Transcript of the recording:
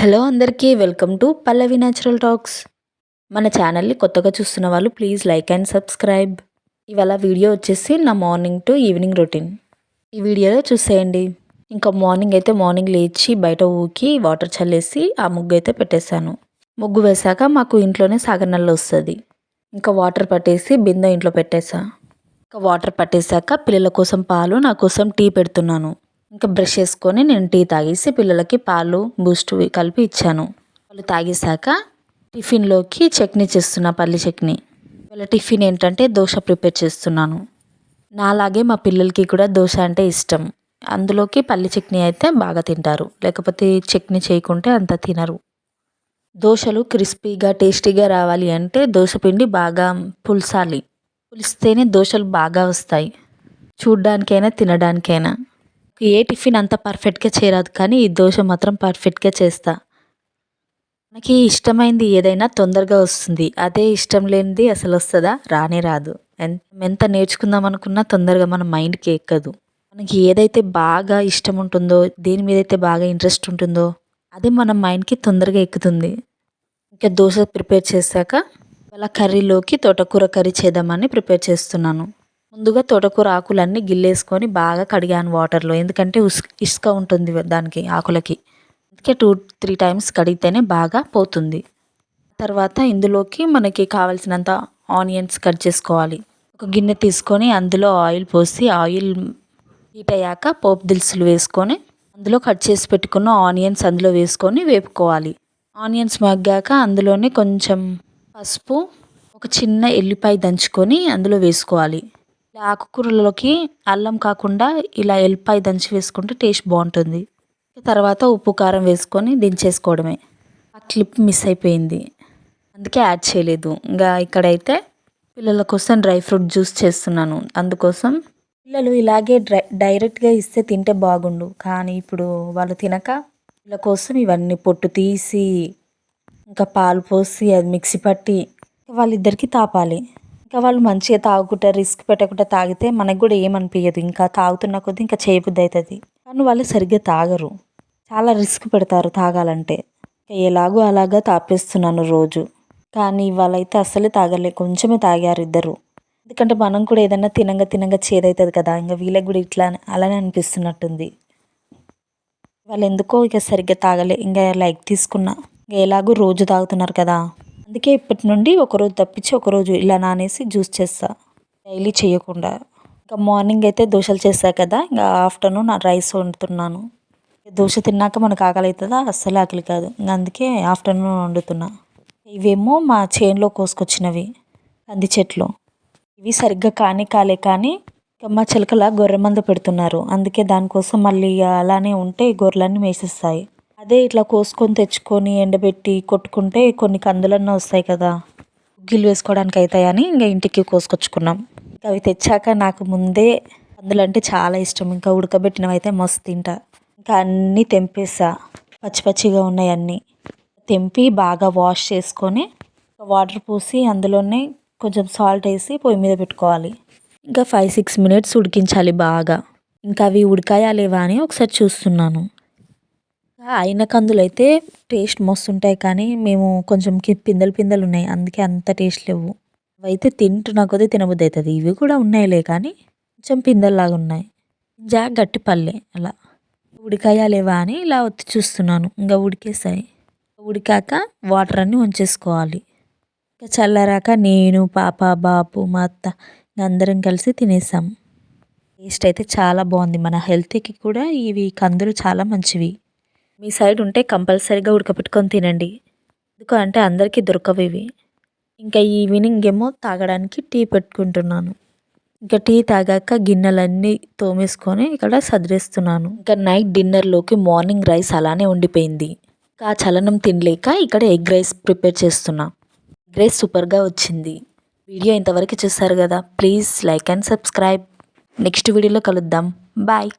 Hello అందరికీ welcome to Pallavi natural talks. మన ఛానల్ని కొత్తగా చూస్తున్న వాళ్ళు ప్లీజ్ లైక్ అండ్ సబ్స్క్రైబ్. ఇవాళ వీడియో వచ్చేసి నా మార్నింగ్ టు ఈవినింగ్ రొటీన్. ఈ వీడియోలో చూసేయండి. ఇంకా మార్నింగ్ అయితే మార్నింగ్ లేచి బయట ఊకి వాటర్ చల్లేసి ఆ ముగ్గు అయితే పెట్టేశాను. ముగ్గు వేశాక మాకు ఇంట్లోనే సాగనల్ల వస్తుంది. ఇంకా వాటర్ పట్టేసి బిందె ఇంట్లో పెట్టేసా ఇంకా వాటర్ పట్టేశాక పిల్లల కోసం పాలు నా కోసం టీ పెడుతున్నాను. ఇంకా బ్రష్ చేసుకొని నేను టీ తాగేసి పిల్లలకి పాలు బూస్ట్ కలిపి ఇచ్చాను. వాళ్ళు తాగేశాక టిఫిన్లోకి చట్నీ చేస్తున్నా పల్లి చట్నీ. వాళ్ళ టిఫిన్ ఏంటంటే దోశ ప్రిపేర్ చేస్తున్నాను. నాలాగే మా పిల్లలకి కూడా దోశ అంటే ఇష్టం. అందులోకి పల్లి చట్నీ అయితే బాగా తింటారు. లేకపోతే చట్నీ చేయకుంటే అంత తినరు. దోశలు క్రిస్పీగా టేస్టీగా రావాలి అంటే దోశ పిండి బాగా పులసాలి. పులిస్తేనే దోశలు బాగా వస్తాయి. చూడ్డానికైనా తినడానికైనా. ఏ టిఫిన్ అంత పర్ఫెక్ట్గా చేయరాదు కానీ ఈ దోశ మాత్రం పర్ఫెక్ట్గా చేస్తా. మనకి ఇష్టమైంది ఏదైనా తొందరగా వస్తుంది. అదే ఇష్టం లేనిది అసలు వస్తుందా? రానే రాదు. ఎంత నేర్చుకుందాం అనుకున్నా తొందరగా మన మైండ్కి ఎక్కదు. మనకి ఏదైతే బాగా ఇష్టం ఉంటుందో దేని మీద అయితే బాగా ఇంట్రెస్ట్ ఉంటుందో అదే మన మైండ్కి తొందరగా ఎక్కుతుంది. ఇంకా దోశ ప్రిపేర్ చేశాక అలా కర్రీలోకి తోటకూర కర్రీ చేద్దామని ప్రిపేర్ చేస్తున్నాను. ముందుగా తోటకూర ఆకులన్నీ గిల్లేసుకొని బాగా కడిగాను వాటర్లో. ఎందుకంటే ఇసుక ఉంటుంది దానికి ఆకులకి. అందుకే టూ త్రీ టైమ్స్ కడిగితేనే బాగా పోతుంది. తర్వాత ఇందులోకి మనకి కావలసినంత ఆనియన్స్ కట్ చేసుకోవాలి. ఒక గిన్నె తీసుకొని అందులో ఆయిల్ పోసి ఆయిల్ హీట్ అయ్యాక పోపు దినుసులు వేసుకొని అందులో కట్ చేసి పెట్టుకున్న ఆనియన్స్ అందులో వేసుకొని వేపుకోవాలి. ఆనియన్స్ మగ్గాక అందులోనే కొంచెం పసుపు ఒక చిన్న ఎల్లిపాయ దంచుకొని అందులో వేసుకోవాలి. ఆకుకూరలోకి అల్లం కాకుండా ఇలా ఎల్లిపాయ దంచి వేసుకుంటే టేస్ట్ బాగుంటుంది. తర్వాత ఉప్పు కారం వేసుకొని దించేసుకోవడమే. ఆ క్లిప్ మిస్ అయిపోయింది. అందుకే యాడ్ చేయలేదు. ఇంకా ఇక్కడైతే పిల్లల కోసం డ్రై ఫ్రూట్ జ్యూస్ చేస్తున్నాను. అందుకోసం పిల్లలు ఇలాగే డ్రై డైరెక్ట్గా ఇస్తే తింటే బాగుండు. కానీ ఇప్పుడు వాళ్ళు తినక పిల్లల కోసం ఇవన్నీ పొట్టు తీసి ఇంకా పాలు పోసి అది మిక్సీ పట్టి వాళ్ళిద్దరికీ తాపాలి. ఇంకా వాళ్ళు మంచిగా తాగుకుంటా రిస్క్ పెట్టకుండా తాగితే మనకు కూడా ఏమనిపించదు ఇంకా తాగుతున్న కొద్దీ ఇంకా చేయబుద్ధి అవుతుంది కానీ వాళ్ళు సరిగ్గా తాగరు. చాలా రిస్క్ పెడతారు తాగాలంటే. ఎలాగో అలాగా తాపేస్తున్నాను రోజు. కానీ వాళ్ళైతే అస్సలే తాగలే. కొంచెమే తాగారు ఇద్దరు. ఎందుకంటే మనం కూడా ఏదైనా తినంగా తినంగా చేదవుతుంది కదా. ఇంకా వీళ్ళకి కూడా ఇట్లా అలానే అనిపిస్తున్నట్టుంది. వాళ్ళు ఎందుకో ఇక సరిగ్గా తాగలే. ఇంకా లైక్ తీసుకున్నా. ఎలాగో రోజు తాగుతున్నారు కదా. అందుకే ఇప్పటి నుండి ఒకరోజు తప్పించి ఒకరోజు ఇలా నానేసి జ్యూస్ చేస్తా. డైలీ చేయకుండా. ఇంకా మార్నింగ్ అయితే దోశలు చేస్తా కదా ఇంకా ఆఫ్టర్నూన్ రైస్ వండుతున్నాను. దోశ తిన్నాక మనకు ఆకలి అవుతుందా? అస్సలు ఆకలి కాదు. ఇంకా అందుకే ఆఫ్టర్నూన్ వండుతున్నా. ఇవేమో మా చేనులో కోసుకొచ్చినవి కంది చెట్లు. ఇవి సరిగ్గా కానీ కాలే కానీ మా చిలకల గొర్రె మంద పెడుతున్నారు. అందుకే దానికోసం మళ్ళీ అలానే ఉంటే గొర్రెలన్నీ మేసేస్తాయి. అదే ఇట్లా కోసుకొని తెచ్చుకొని ఎండబెట్టి కొట్టుకుంటే కొన్ని కందులన్నా వస్తాయి కదా. గిల్లు వేసుకోవడానికి అవుతాయని ఇంకా ఇంటికి కోసుకొచ్చుకున్నాం. అవి తెచ్చాక నాకు ముందే కందులు అంటే చాలా ఇష్టం. ఇంకా ఉడకబెట్టినవి అయితే మస్తు తింటా. ఇంకా అన్నీ తెంపేసా. పచ్చి పచ్చిగా ఉన్నాయి అన్నీ. తెంపి బాగా వాష్ చేసుకొని వాటర్ పోసి అందులోనే కొంచెం సాల్ట్ వేసి పొయ్యి మీద పెట్టుకోవాలి. ఇంకా ఫైవ్ సిక్స్ మినిట్స్ ఉడికించాలి బాగా. ఇంకా అవి ఉడకాయా లేవా అని ఒకసారి చూస్తున్నాను. అయిన కందులు అయితే టేస్ట్ మస్తు ఉంటాయి కానీ మేము కొంచెం పిందెలు పిందెలు ఉన్నాయి. అందుకే అంత టేస్ట్ లేవు. అవైతే తింటున్నా కొద్దీ తినబుద్ధి అవుతుంది ఇవి కూడా ఉన్నాయిలే కానీ కొంచెం పిందెల్లాగా ఉన్నాయి. జా గట్టి పల్లె అలా. ఉడికాయా లేవా అని ఇలా ఒత్తి చూస్తున్నాను. ఇంకా ఉడికేసాయి. ఉడికాక వాటర్ అన్నీ ఉంచేసుకోవాలి. ఇంకా చల్లారాక నేను పాప బాపు మా అత్త అందరం కలిసి తినేసాం. టేస్ట్ అయితే చాలా బాగుంది. మన హెల్త్కి కూడా ఇవి కందులు చాలా మంచివి. మీ సైడ్ ఉంటే కంపల్సరీగా ఉడకపెట్టుకొని తినండి. ఎందుకంటే అందరికీ దొరకవు ఇవి. ఇంకా ఈవినింగ్ ఏమో తాగడానికి టీ పెట్టుకుంటున్నాను. ఇంకా టీ తాగాక గిన్నెలన్నీ తోమేసుకొని ఇక్కడ సదిరేస్తున్నాను. ఇంకా నైట్ డిన్నర్లోకి మార్నింగ్ రైస్ అలానే ఉండిపోయింది. ఇంకా చలనం తినలేక ఇక్కడ ఎగ్ రైస్ ప్రిపేర్ చేస్తున్నా. ఎగ్ రైస్ సూపర్గా వచ్చింది. వీడియో ఇంతవరకు చూస్తారు కదా please like and subscribe. Next వీడియోలో కలుద్దాం. బాయ్.